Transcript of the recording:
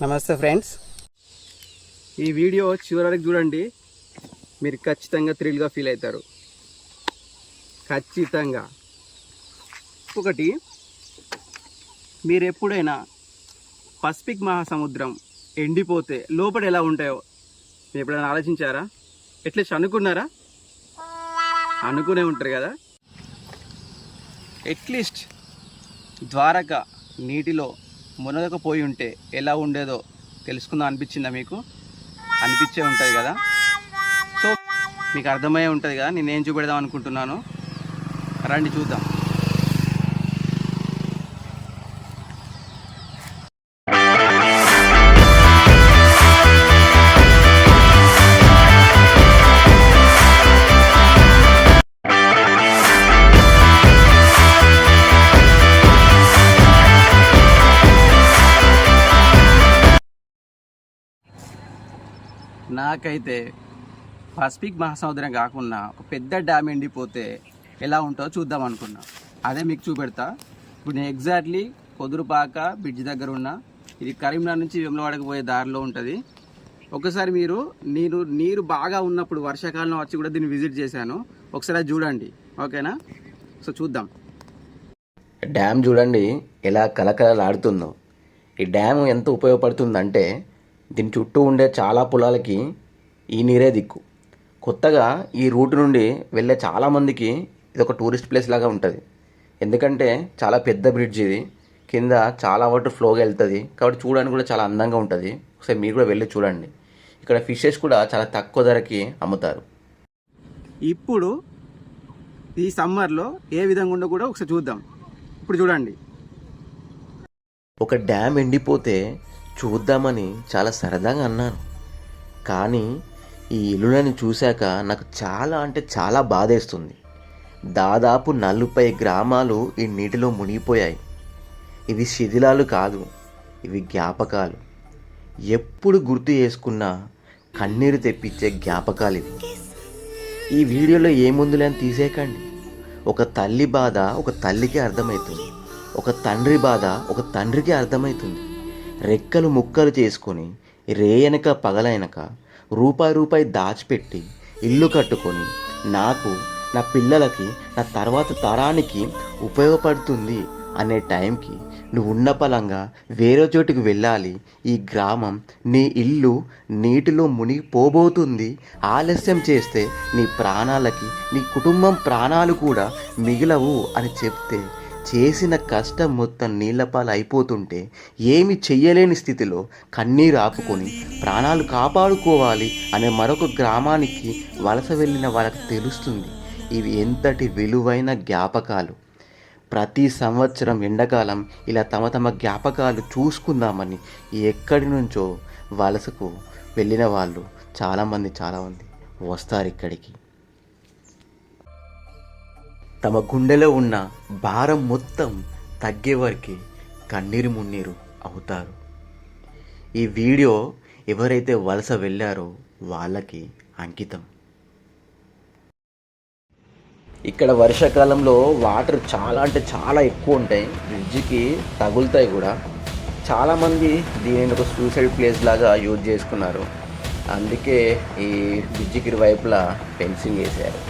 నమస్తే ఫ్రెండ్స్. ఈ వీడియో చివరి వరకు చూడండి. మీరు ఖచ్చితంగా థ్రిల్గా ఫీల్ అవుతారు. ఖచ్చితంగా. ఒకటి మీరు ఎప్పుడైనా పసిఫిక్ మహాసముద్రం ఎండిపోతే లోపల ఎలా ఉంటాయో మీరు ఎప్పుడైనా ఆలోచించారా? ఎట్లా అనుకున్నారా? అనుకునే ఉంటారు కదా. అట్లీస్ట్ ద్వారక నీటిలో మునగకపోయి ఉంటే ఎలా ఉండేదో తెలుసుకుందాం అనిపించిందా మీకు? అనిపించే ఉంటుంది కదా? సో మీకు అర్థమయ్యే ఉంటుంది కదా? నేనేం చూపెడదాం అనుకుంటున్నాను? రండి చూద్దాం. నాకైతే పసిఫిక్ మహాసముద్రం కాకుండా ఒక పెద్ద డ్యామ్ ఎండిపోతే ఎలా ఉంటుందో చూద్దాం అనుకున్నా. అదే మీకు చూపెడతా. ఇప్పుడు నేను ఎగ్జాక్ట్లీ కొదురుపాక బ్రిడ్జ్ దగ్గర ఉన్నా. ఇది కరీంనగర్ నుంచి వెమ్లవాడకు పోయే దారిలో ఉంటుంది. ఒకసారి మీరు నీరు నీరు బాగా ఉన్నప్పుడు వర్షాకాలం వచ్చి కూడా దీన్ని విజిట్ చేశాను. ఒకసారి చూడండి. ఓకేనా? సో చూద్దాం. డ్యామ్ చూడండి ఎలా కలకలలాడుతుందో ఈ డ్యామ్ ఎంత ఉపయోగపడుతుందంటే దీని చుట్టూ ఉండే చాలా పొలాలకి ఈ నీరే దిక్కు. కొత్తగా ఈ రూట్ నుండి వెళ్ళే చాలామందికి ఇది ఒక టూరిస్ట్ ప్లేస్ లాగా ఉంటుంది. ఎందుకంటే చాలా పెద్ద బ్రిడ్జ్ ఇది. కింద చాలా వాటర్ ఫ్లోగా వెళ్తుంది. కాబట్టి చూడడానికి కూడా చాలా అందంగా ఉంటుంది. ఒకసారి మీరు కూడా వెళ్ళి చూడండి. ఇక్కడ ఫిషెస్ కూడా చాలా తక్కువ ధరకి అమ్ముతారు. ఇప్పుడు ఈ సమ్మర్లో ఏ విధంగా ఉండో కూడా ఒకసారి చూద్దాం. ఇప్పుడు చూడండి. ఒక డ్యామ్ ఎండిపోతే చూద్దామని చాలా సరదాగా అన్నాను. కానీ ఈ ఇల్లులను చూశాక నాకు చాలా అంటే చాలా బాధేస్తుంది. దాదాపు నలభై గ్రామాలు ఈ నీటిలో మునిగిపోయాయి. ఇవి శిథిలాలు కాదు ఇవి జ్ఞాపకాలు. ఎప్పుడు గుర్తు చేసుకున్నా కన్నీరు తెప్పించే జ్ఞాపకాలు ఇవి. ఈ వీడియోలో ఏముందిలే అని తీసేయకండి? ఒక తల్లి బాధ ఒక తల్లికి అర్థమవుతుంది. ఒక తండ్రి బాధ ఒక తండ్రికి అర్థమవుతుంది. రెక్కలు ముక్కలు చేసుకొని రేయనక పగలైనక రూపాయి రూపాయి దాచిపెట్టి ఇల్లు కట్టుకొని నాకు నా పిల్లలకి నా తర్వాత తరానికి ఉపయోగపడుతుంది అనే టైంకి నువ్వు ఉన్న పలంగా వేరే చోటుకు వెళ్ళాలి. ఈ గ్రామం నీ ఇల్లు నీటిలో మునిగిపోబోతుంది. ఆలస్యం చేస్తే నీ ప్రాణాలకి నీ కుటుంబం ప్రాణాలు కూడా మిగిలవు అని చెప్తే చేసిన కష్టం మొత్తం నీళ్ళపాలు అయిపోతుంటే ఏమి చెయ్యలేని స్థితిలో కన్నీరు ఆపుకొని ప్రాణాలు కాపాడుకోవాలి అనే మరొక గ్రామానికి వలస వెళ్ళిన వాళ్ళకి తెలుస్తుంది ఇవి ఎంతటి విలువైన జ్ఞాపకాలు. ప్రతి సంవత్సరం ఎండాకాలం ఇలా తమ తమ జ్ఞాపకాలు చూసుకుందామని ఎక్కడి నుంచో వలసకు వెళ్ళిన వాళ్ళు చాలామంది చాలామంది వస్తారు ఇక్కడికి. తమ గుండెలో ఉన్న భారం మొత్తం తగ్గే వరకు కన్నీరు మున్నీరు అవుతారు. ఈ వీడియో ఎవరైతే వలస వెళ్ళారో వాళ్ళకి అంకితం. ఇక్కడ వర్షాకాలంలో వాటర్ చాలా అంటే చాలా ఎక్కువ ఉంటాయి. బ్రిడ్జికి తగులుతాయి కూడా. చాలామంది దీనిని ఒక సూసైడ్ ప్లేస్ లాగా యూజ్ చేసుకున్నారు. అందుకే ఈ బ్రిడ్జికి ఇరువైపులా ఫెన్సింగ్ వేశారు.